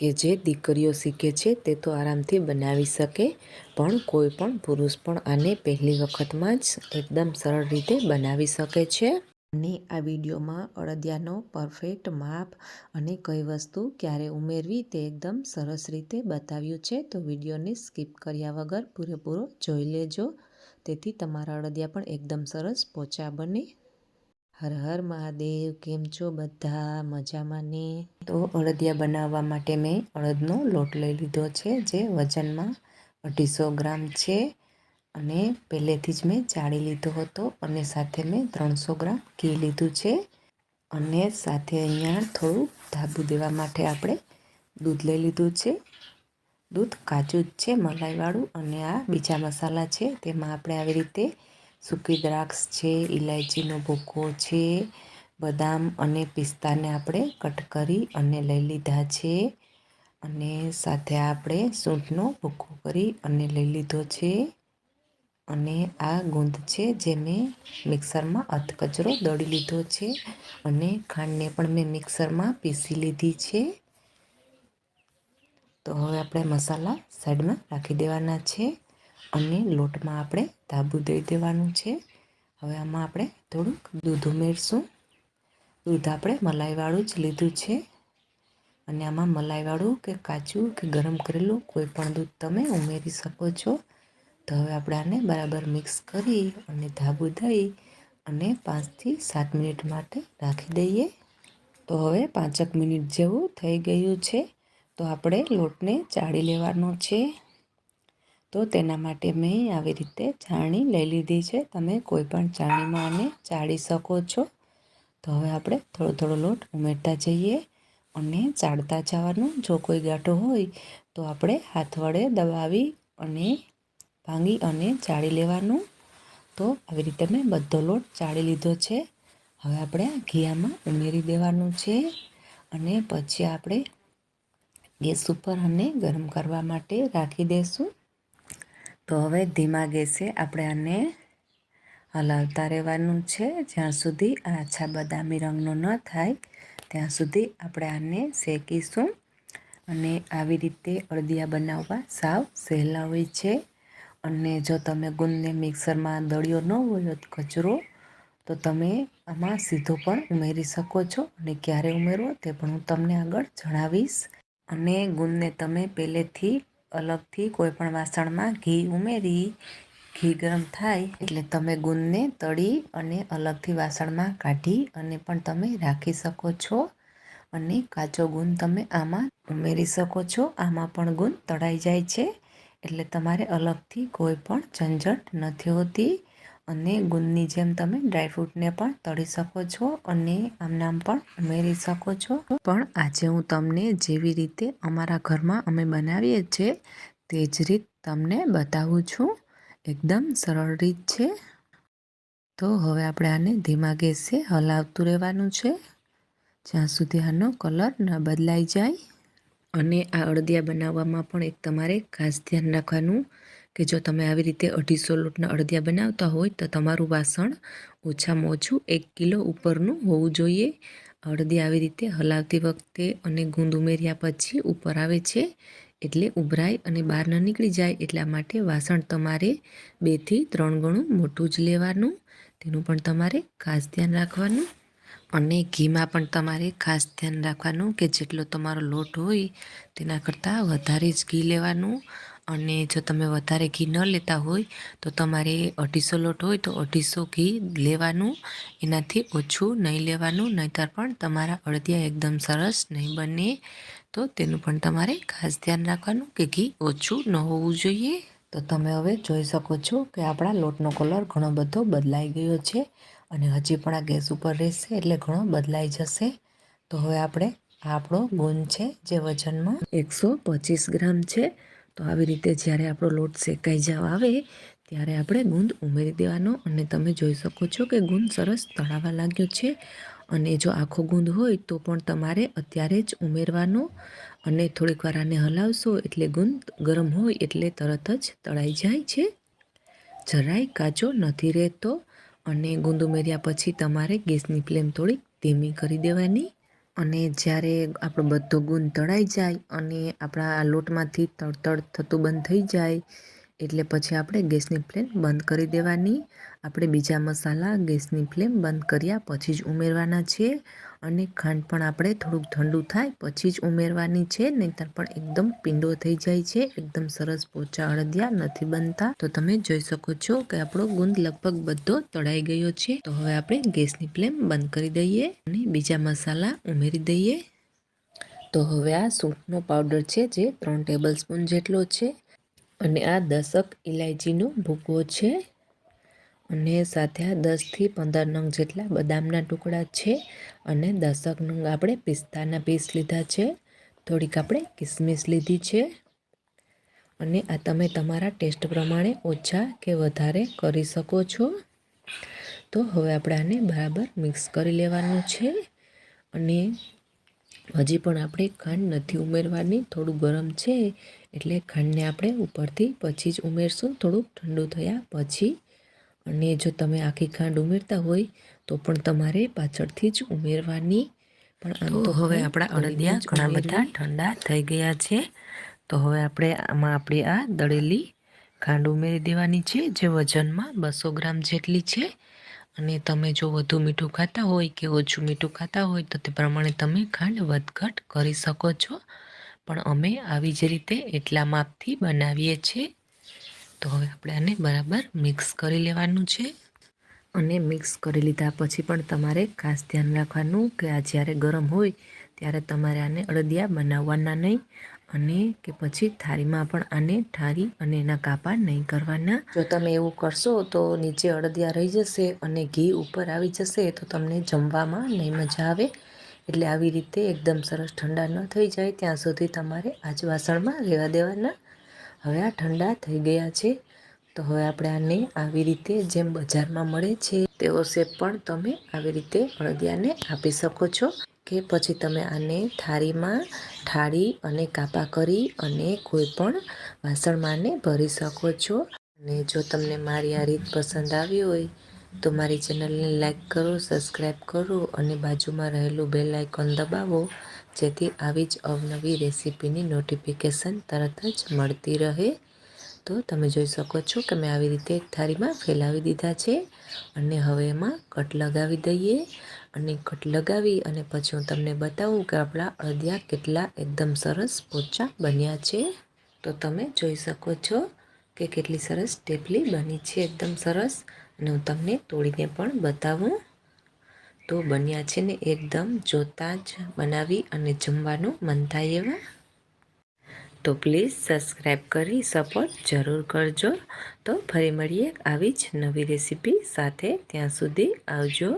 કે જે દીકરીઓ શીખે છે તે તો આરામથી બનાવી શકે, પણ કોઈ પણ પુરુષ પણ આને પહેલી વખતમાં જ એકદમ સરળ રીતે બનાવી શકે છે. અને આ વિડીયોમાં અડદિયાનો પરફેક્ટ માપ અને કઈ વસ્તુ ક્યારે ઉમેરવી તે એકદમ સરસ રીતે બતાવ્યું છે, તો વિડીયોને સ્કીપ કર્યા વગર પૂરેપૂરો જોઈ લેજો. તેથી તમારા અડદિયા પણ એકદમ સરસ પોચા બને. હર હર મહાદેવ, કેમ છો બધા? મજામાં ને? તો અડદિયા બનાવવા માટે મેં અડદનો લોટ લઈ લીધો છે, જે વજનમાં અઢીસો ગ્રામ છે. અને પહેલેથી જ મેં ચાળી લીધો હતો અને સાથે મેં ત્રણસો ગ્રામ ઘી લીધું છે. અને સાથે અહીંયા થોડું ધાબુ દેવા માટે આપણે દૂધ લઈ લીધું છે. દૂધ કાચું જ છે, મલાઈવાળું અને આ બીજા મસાલા છે, તેમાં આપણે આવી રીતે સૂકી દ્રાક્ષ છે ઇલાયચીનો ભૂકો છે, બદામ અને પિસ્તાને આપણે કટ કરી અને લઈ લીધા છે. અને સાથે આપણે સૂંઠનો ભૂકો કરી અને લઈ લીધો છે. અને આ ગુંદ છે જે મેં મિક્સરમાં અધકચરો દળી લીધો છે અને ખાંડને પણ મેં મિક્સરમાં પીસી લીધી છે. તો હવે આપણે મસાલા સાઈડમાં રાખી દેવાના છે. અને લોટમાં આપણે ધાબુ દઈ દેવાનું છે. હવે આમાં આપણે થોડુંક દૂધ ઉમેરશું. દૂધ આપણે મલાઈવાળું જ લીધું છે. અને આમાં મલાઈવાળું કે કાચું કે ગરમ કરેલું કોઈ પણ દૂધ તમે ઉમેરી શકો છો. તો હવે આપણે આને બરાબર મિક્સ કરી અને ધાબુ દઈ અને પાંચથી સાત મિનિટ માટે રાખી દઈએ. તો હવે પાંચક મિનિટ જેવું થઈ ગયું છે. તો આપણે લોટને ચાળી લેવાનો છે. તો તેના માટે મેં આવી રીતે ચાણી લઈ લીધી છે. તમે કોઈ પણ ચાણીમાં આને ચાળી શકો છો. તો હવે આપણે થોડો થોડો લોટ ઉમેરતા જઈએ અને ચાળતા જવાનું. જો કોઈ ગાંઠો હોય તો આપણે હાથ વડે દબાવી અને ભાંગી અને ચાળી લેવાનું. તો આવી રીતે મેં બધો લોટ ચાળી લીધો છે. હવે આપણે ઘીયામાં ઉમેરી દેવાનું છે અને પછી આપણે ગેસ ઉપર અને ગરમ કરવા માટે રાખી દઈશું તો હવે ધીમા ગેસે આપણે આને હલાવતા રહેવાનું છે. જ્યાં સુધી આછા બદામી રંગનો ન થાય, ત્યાં સુધી આપણે આને શેકીશું. અને આવી રીતે અળદિયા બનાવવા સાવ સહેલા હોય છે. અને જો તમે ગુંદને મિક્સરમાં દળ્યો ન હોય કચરો, તો તમે આમાં સીધો પણ ઉમેરી શકો છો. અને ક્યારે ઉમેરવો તે પણ હું તમને આગળ જણાવીશ. અને ગુંદને તમે પહેલેથી અલગથી કોઈપણ વાસણમાં ઘી ઉમેરી, ઘી ગરમ થાય એટલે તમે ગુંદને તળી અને અલગથી વાસણમાં કાઢી અને પણ તમે રાખી શકો છો. અને કાચો ગુંદ તમે આમાં ઉમેરી શકો છો. આમાં પણ ગુંદ તળાઈ જાય છે. એટલે તમારે અલગથી કોઈ પણ ઝંઝટ નથી હોતી. અને ગુંદની જેમ તમે ડ્રાયફ્રૂટને પણ તળી શકો છો અને આમનામ પણ ઉમેરી શકો છો. પણ આજે હું તમને જેવી રીતે અમારા ઘરમાં અમે બનાવીએ છીએ, તે જ રીત તમને બતાવું છું. એકદમ સરળ રીત છે. તો હવે આપણે આને ધીમા ગેસે હલાવતું રહેવાનું છે. જ્યાં સુધી આનો કલર ન બદલાઈ જાય. અને આ અડદિયા બનાવવામાં પણ એક તમારે ખાસ ધ્યાન રાખવાનું કે જો તમે આવી રીતે અઢીસો લોટના અડદિયા બનાવતા હોય તો તમારું વાસણ ઓછામાં ઓછું એક કિલો ઉપરનું હોવું જોઈએ. અડદી આવી રીતે હલાવતી વખતે અને ગુંદ ઉમેર્યા પછી ઉપર આવે છે એટલે ઉભરાય અને બહાર ન નીકળી જાય એટલા માટે વાસણ તમારે બેથી ત્રણ ગણું મોટું જ લેવાનું. તેનું પણ તમારે ખાસ ધ્યાન રાખવાનું. અને ઘીમાં પણ તમારે ખાસ ધ્યાન રાખવાનું કે જેટલો તમારો લોટ હોય તેના કરતાં વધારે જ ઘી લેવાનું. અને જો તમે વધારે ઘી ન લેતા હોય, તો તમારે અઢીસો લોટ હોય તો અઢીસો ઘી લેવાનું. એનાથી ઓછું નહીં લેવાનું, નહીંતર પણ તમારા અડદિયા એકદમ સરસ નહીં બને. તો તેનું પણ તમારે ખાસ ધ્યાન રાખવાનું કે ઘી ઓછું ન હોવું જોઈએ. તો તમે હવે જોઈ શકો છો કે આપણા લોટનો કલર ઘણો બધો બદલાઈ ગયો છે અને હજી પણ આ ગેસ ઉપર રહેશે એટલે ઘણો બદલાઈ જશે. તો હવે આપણે આપણો ગુંદ છે જે વજનમાં એકસો પચીસ ગ્રામ છે. તો આવી રીતે જ્યારે આપણો લોટ શેકાઈ જવા આવે, ત્યારે આપણે ગુંદ ઉમેરી દેવાનો અને તમે જોઈ શકો છો કે ગુંદ સરસ તળાવા લાગ્યો છે અને જો આખો ગુંદ હોય તો પણ તમારે અત્યારે જ ઉમેરવાનો અને થોડીક વાર આને હલાવશો એટલે ગુંદ ગરમ હોય એટલે તરત જ તળાઈ જાય છે. જરાય કાચો નથી રહેતો અને ગુંદ ઉમેર્યા પછી તમારે ગેસની ફ્લેમ થોડીક ધીમી કરી દેવાની. અને જ્યારે આપણો બધો ગુણ તળાઈ જાય અને આપણા લોટમાંથી તળતળ થતું બંધ થઈ જાય એટલે પછી આપણે ગેસની ફ્લેમ બંધ કરી દેવાની. આપણે બીજા મસાલા ગેસની ફ્લેમ બંધ કર્યા પછી જ ઉમેરવાના છે અને ખાંડ પણ આપણે થોડુંક ઠંડુ થાય પછી જ ઉમેરવાની છે, નહીંતર પણ એકદમ પીંડો થઈ જાય છે, એકદમ સરસ પોચા અડદિયા નથી બનતા. તો તમે જોઈ શકો છો કે આપણો ગુંદ લગભગ બધો તળાઈ ગયો છે. તો હવે આપણે ગેસની ફ્લેમ બંધ કરી દઈએ અને બીજા મસાલા ઉમેરી દઈએ. તો હવે આ સૂંઠનો પાવડર છે જે ત્રણ ટેબલ સ્પૂન જેટલો છે. અને આ દસક ઇલાયચીનો ભૂકો છે. અને સાથે આ દસથી પંદર નંગ જેટલા બદામના ટુકડા છે અને દસક નંગ આપણે પિસ્તાના પીસ લીધા છે. થોડીક આપણે કિસમિસ લીધી છે. અને આ તમે તમારા ટેસ્ટ પ્રમાણે ઓછા કે વધારે કરી શકો છો. તો હવે આપણે આને બરાબર મિક્સ કરી લેવાનું છે. અને હજી પણ આપણે ખાંડ નથી ઉમેરવાની, થોડું ગરમ છે. એટલે ખાંડને આપણે ઉપરથી પછી જ ઉમેરશું. થોડુંક ઠંડુ થયા પછી. અને જો તમે આખી ખાંડ ઉમેરતા હોય તો પણ તમારે પાછળથી જ ઉમેરવાની. પણ આમ તો હવે આપણા અડદિયા ઘણા બધા ઠંડા થઈ ગયા છે. તો હવે આપણે આમાં આપણી આ દળેલી ખાંડ ઉમેરી દેવાની છે જે વજનમાં બસો ગ્રામ જેટલી છે. અને તમે જો વધુ મીઠું ખાતા હોય કે ઓછું મીઠું ખાતા હોય તો તે પ્રમાણે તમે ખાંડ વધઘટ કરી શકો છો. પણ અમે આવી જ રીતે એટલા માપથી બનાવીએ છીએ. તો હવે આપણે આને બરાબર મિક્સ કરી લેવાનું છે. અને મિક્સ કરી લીધા પછી પણ તમારે ખાસ ધ્યાન રાખવાનું કે આ જ્યારે ગરમ હોય ત્યારે તમારે આને અડદિયા બનાવવાના નહીં અને કે પછી થાળીમાં પણ આને ઠારી અને એના કાપા નહીં કરવાના. જો તમે એવું કરશો તો નીચે અડદિયા રહી જશે અને ઘી ઉપર આવી જશે તો તમને જમવામાં નહીં મજા આવે. એટલે આવી રીતે એકદમ સરસ ઠંડા ન થઈ જાય ત્યાં સુધી તમારે આજ વાસણમાં રહેવા દેવાના. હવે આ ઠંડા થઈ ગયા છે, તો હવે આપણે આને આવી રીતે જેમ બજારમાં મળે છે, તેવો શેપ પણ તમે આવી રીતે અળદિયાને આપી શકો છો કે પછી તમે આને થાળીમાં ઠાળી અને કાપા કરી અને કોઈ પણ વાસણમાં ભરી શકો છો. અને જો તમને મારી આ રીત પસંદ આવી હોય તો મારી ચેનલને લાઈક કરો સબસ્ક્રાઈબ કરો અને બાજુમાં રહેલું બેલ આઇકોન દબાવો, જેથી આવી જ અવનવી રેસીપીની નોટિફિકેશન તરત જ મળતી રહે. તો તમે જોઈ શકો છો કે મેં આવી રીતે એક થાળીમાં ફેલાવી દીધા છે અને હવે એમાં કટ લગાવી દઈએ અને કટ લગાવી અને પછી હું તમને બતાવું કે આપણા અડદિયા કેટલા એકદમ સરસ પોચા બન્યા છે. તો તમે જોઈ શકો છો કે કેટલી સરસ ટેપલી બની છે, એકદમ સરસ. અને હું તમને તોડીને પણ બતાવું. તો બન્યા છે ને એકદમ જોતાં જ બનાવી અને જમવાનું મન થાય એવા. તો પ્લીઝ સબસ્ક્રાઈબ કરી સપોર્ટ જરૂર કરજો. તો ફરી મળીએ આવી જ નવી રેસીપી સાથે. ત્યાં સુધી આવજો.